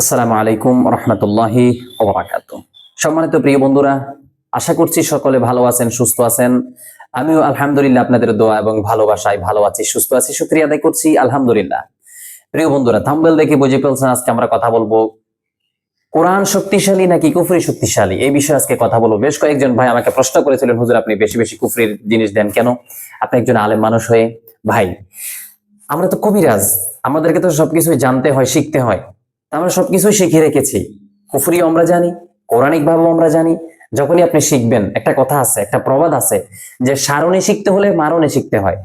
আসসালামু আলাইকুম রহমতুল্লাহি ওবরাকাত। সম্মানিত প্রিয় বন্ধুরা, আশা করছি সকলে ভালো আছেন, সুস্থ আছেন। আমিও আলহামদুলিল্লাহ আপনাদের দোয়া এবং ভালোবাসায় ভালো আছি, সুস্থ আছি, শুক্রিয়া আদায় করছি, আলহামদুলিল্লাহ। প্রিয় বন্ধুরা থাম্বেল দেখে বুঝে ফেলছেন আজকে আমরা কথা বলব। কোরআন শক্তিশালী নাকি কুফরি শক্তিশালী? এই বিষয়ে আজকে কথা বলব। বেশ কয়েকজন ভাই আমাকে প্রশ্ন করেছিলেন, হুজুর, আপনি বেশি বেশি কুফরির জিনিস দেন কেন? আপনি একজন আলেম মানুষ হয়ে? ভাই, আমরা তো কবিরাজ, আমাদেরকে তো সবকিছুই জানতে হয়, শিখতে হয়। আমরা সবকিছুই শিখে রেখেছি। কুফরিও আমরা জানি পৌরাণিক ভাবেও আমরা জানি। যখনই আপনি শিখবেন, একটা কথা আছে, একটা প্রবাদ আছে যে সারণে শিখতে হলে মারণে শিখতে হয়।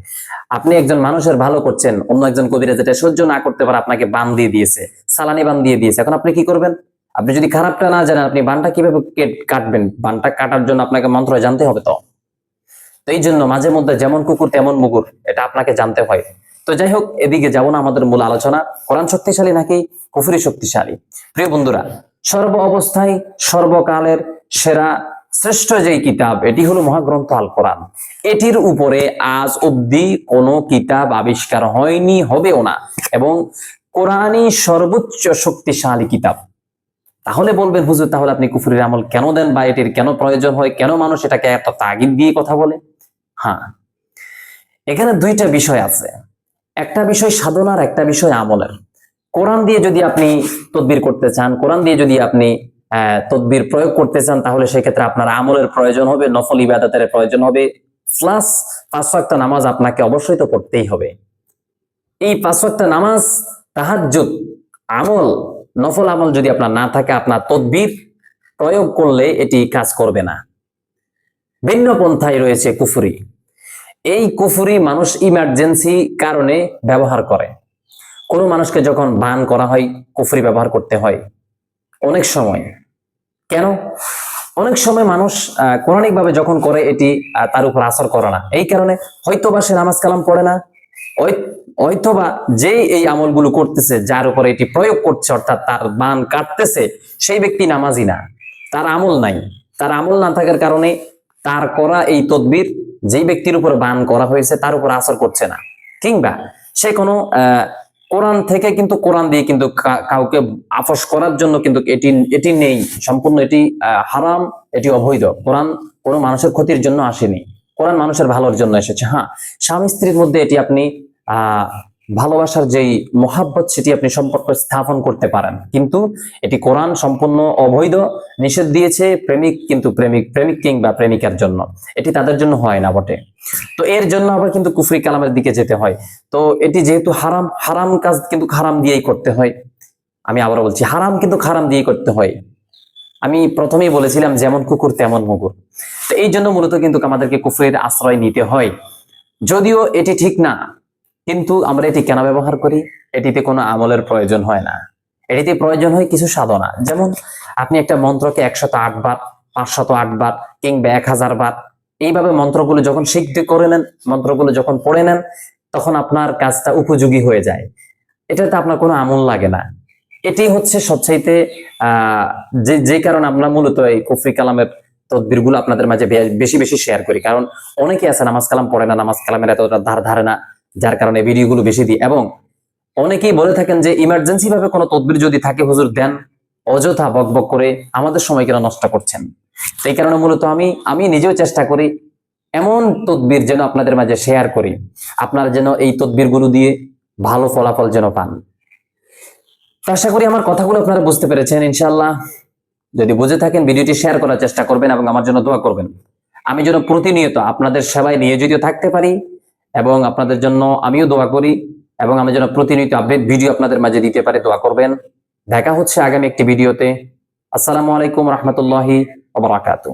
আপনি একজন মানুষের ভালো করছেন, অন্য একজন কবিরাজ যেটা সহ্য না করতে পারে, আপনাকে বান দিয়ে দিয়েছে, সালানি বান দিয়ে দিয়েছে। এখন আপনি কি করবেন? আপনি যদি খারাপটা না জানেন, আপনি বানটা কীভাবে কেট- কাটবেন? বানটা কাটার জন্য আপনাকে মন্ত্র জানতে হবে তো? তো এই জন্য মাঝে মধ্যে যেমন কুকুর, তেমন মুগুর, এটা আপনাকে জানতে হয়। তো যাই হোক এদিকে যাব না আমাদের মূল আলোচনা। কোরআন শক্তিশালী নাকি কুফরি শক্তিশালী? প্রিয় বন্ধুরা, সর্ব অবস্থায় সর্বকালের সেরা, শ্রেষ্ঠ যেই কিতাব, এটি হলো মহাগ্রন্থ আল কোরআন এটির উপরে আজ অবধি কোনো কিতাব আবিষ্কার হয়নি, হবেও না। এবং কোরআনই সর্বোচ্চ শক্তিশালী কিতাব। তাহলে বলবেন, হুজুর, তাহলে আপনি কুফুরের আমল কেন দেন বা এটির কেন প্রয়োজন হয়? কেন মানুষ এটাকে এত তাগিদ দিয়ে কথা বলে? হ্যাঁ। এখানে দুইটা বিষয় আছে। একটা বিষয় সাধনার, একটা বিষয় আমলের। কোরআন দিয়ে যদি আপনি তদবির করতে চান, কোরআন দিয়ে যদি আপনি তদবির প্রয়োগ করতে চান, তাহলে সেক্ষেত্রে আপনার আমলের প্রয়োজন হবে, নফল ইবাদতের প্রয়োজন হবে। প্লাস পাঁচ ওয়াক্ত নামাজ আপনাকে অবশ্যই তো পড়তেই হবে। এই পাঁচ ওয়াক্ত নামাজ, তাহাজ্জুদ, আমল, নফল আমল যদি আপনার না থাকে, আপনার তদবির প্রয়োগ করলে এটি কাজ করবে না। ভিন্ন পন্থায় রয়েছে কুফুরি। এই কুফুরি মানুষ ইমার্জেন্সি কারণে ব্যবহার করে। কোনো মানুষকে যখন বান করা হয়, কুফুরি ব্যবহার করতে হয়, অনেক সময়। কেন? অনেক সময় মানুষ কোরআনিক ভাবে যখন করে, এটি তার উপর আসর করে না। এই কারণে হয়তো বা সে নামাজ কালাম পড়ে না হয়তোবা যেই এই আমলগুলো করতেছে, যার উপরে এটি প্রয়োগ করছে, অর্থাৎ তার বান কাটতেছে, সেই ব্যক্তি নামাজি না। তার আমল নাই। তার আমল না থাকার কারণে তার করা এই তদবির যেই ব্যক্তির উপর বান করা হয়েছে, তার উপর আসর করছে না। কিংবা সে কোনো কোরআন থেকে কিন্তু কোরআন দিয়ে কিন্তু কাউকে আফস করার জন্য কিন্তু এটি এটি নেই। সম্পূর্ণ এটি হারাম, এটি অবৈধ। কোরআন কোনো মানুষের ক্ষতির জন্য আসেনি। কোরআন মানুষের ভালোর জন্য এসেছে। হ্যাঁ স্বামী স্ত্রীর মধ্যে এটি আপনি, আহ ভালোবাসার যেই মহাব্বত সেটি আপনি সম্পর্ক স্থাপন করতে পারেন। কিন্তু এটি কোরআন সম্পূর্ণ অবৈধ, নিষেধ দিয়েছে প্রেমিক কিন্তু প্রেমিক প্রেমিক কিংবা প্রেমিকার জন্য। এটি তাদের জন্য হয় না বটে। তো এর জন্য আবার কিন্তু কুফরি কালামের দিকে যেতে হয়। তো এটি যেহেতু হারাম হারাম কাজ কিন্তু হারাম দিয়েই করতে হয়। আমি আবারও বলছি, হারাম কিন্তু হারাম দিয়েই করতে হয়। আমি প্রথমেই বলেছিলাম, যেমন কুকুর তেমন মুগুর। তো এই জন্য মূলত কিন্তু আমাদেরকে কুফরির আশ্রয় নিতে হয়। যদিও এটি ঠিক না কিন্তু আমরা এটি কেন ব্যবহার করি? এটিতে কোনো আমলের প্রয়োজন হয় না। এটিতে প্রয়োজন হয় কিছু সাধনা। যেমন আপনি একটা মন্ত্রকে একশত আট বার, পাঁচশত আট বার কিংবা এক হাজার বার এইভাবে মন্ত্রগুলো যখন শিখতে করে নেন, মন্ত্রগুলো যখন পড়ে নেন, তখন আপনার কাজটা উপযোগী হয়ে যায়। এটাতে আপনার কোনো আমল লাগে না। এটি হচ্ছে সবচাইতে যে যে কারণে আমরা মূলত এই কুফরি কালামের তদবিরগুলো আপনাদের মাঝে বেশি বেশি শেয়ার করি। কারণ অনেকে আছে, নামাজ কালাম পড়ে না, নামাজ কালামের এতটা ধার ধারে না। যার কারণে ভিডিওগুলো বেশি দিই। এবং অনেকেই বলে থাকেন যে ইমার্জেন্সি ভাবে কোনো তদবির যদি থাকে, হুজুর দেন। অযথা বকবক করে আমাদের সময় কেন নষ্ট করছেন? সেই কারণে মূলত আমি আমি নিজেও চেষ্টা করি এমন তদবির যেন আপনাদের মাঝে শেয়ার করি। আপনারা যেন এই তদবিরগুলো দিয়ে ভালো ফলাফল যেন পান। আশা করি আমার কথাগুলো আপনারা বুঝতে পেরেছেন ইনশাল্লাহ যদি বুঝে থাকেন, ভিডিওটি শেয়ার করার চেষ্টা করবেন এবং আমার জন্য দোয়া করবেন। আমি যেন প্রতিনিয়ত আপনাদের সেবায় নিয়ে যদিও থাকতে পারি। এবং আপনাদের জন্য আমিও দোয়া করি এবং আমি যেন প্রতিনিয়ত আপডেট ভিডিও আপনাদের মাঝে দিতে পারে, দোয়া করবেন। দেখা হচ্ছে আগামী একটি ভিডিওতে আসসালামু আলাইকুম রহমতুল্লাহি ওবরাকাতু